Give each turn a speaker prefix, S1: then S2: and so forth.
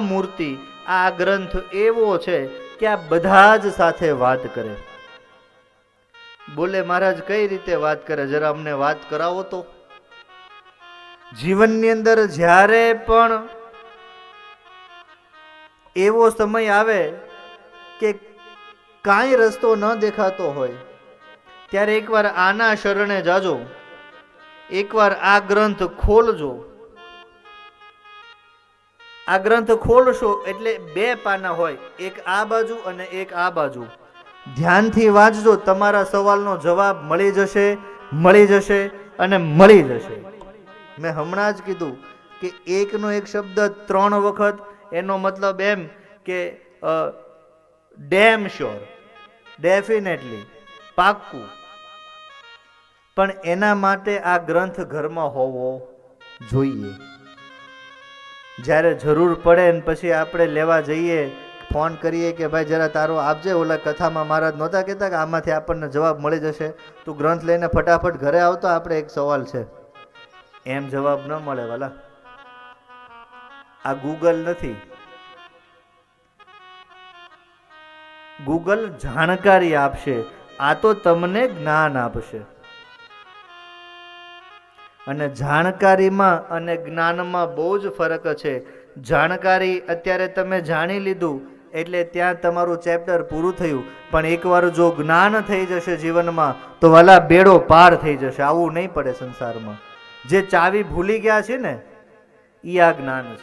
S1: મૂર્તિ, આ ગ્રંથ એવો છે કે આ બધા જ સાથે વાત કરે. બોલે, મહારાજ, કઈ રીતે વાત કરે? જરા અમને વાત કરાવો તો. જીવનની અંદર જ્યારે પણ એવો સમય આવે કે કાંઈ રસ્તો ન દેખાતો હોય, ત્યારે એકવાર આના શરણે જાજો. એકવાર આ ગ્રંથ ખોલજો. આ ગ્રંથ ખોલશો એટલે બે પાના હોય, એક આ બાજુ અને એક આ બાજુ. ધ્યાનથી વાંચજો, તમારા સવાલનો જવાબ મળી જશે મળી જશે અને મળી જશે. મેં હમણાં જ કીધું કે એકનો એક શબ્દ ત્રણ વખત, એનો મતલબ એમ કે ડેમ શ્યોર ડેફિનેટલી પાક્કું. પણ એના માટે આ ગ્રંથ ઘરમાં હોવો જોઈએ. જ્યારે જરૂર પડે ને પછી આપણે લેવા જઈએ, ફોન કરીએ કે ભાઈ જરા તારો આપજે. ઓલા કથામાં મહારાજ નહોતા કહેતા કે આમાંથી આપણને જવાબ મળી જશે. તું ગ્રંથ લઈને ફટાફટ ઘરે આવતો આપણે એક સવાલ છે. એમ જવાબ ન મળે વાલા. આ ગૂગલ નથી. ગૂગલ જાણકારી આપશે. આ તો તમને જ્ઞાન આપશે. અને જાણકારીમાં અને જ્ઞાનમાં બહુ જ ફરક છે. જાણકારી અત્યારે તમે જાણી લીધું, એટલે ત્યાં તમારું ચેપ્ટર પૂરું થયું. પણ એકવાર જો જ્ઞાન થઈ જશે જીવનમાં, તો વાલા બેડો પાર થઈ જશે. આવું નહીં પડે સંસારમાં. જે ચાવી ભૂલી ગયા છે ને એ આ જ્ઞાન છે.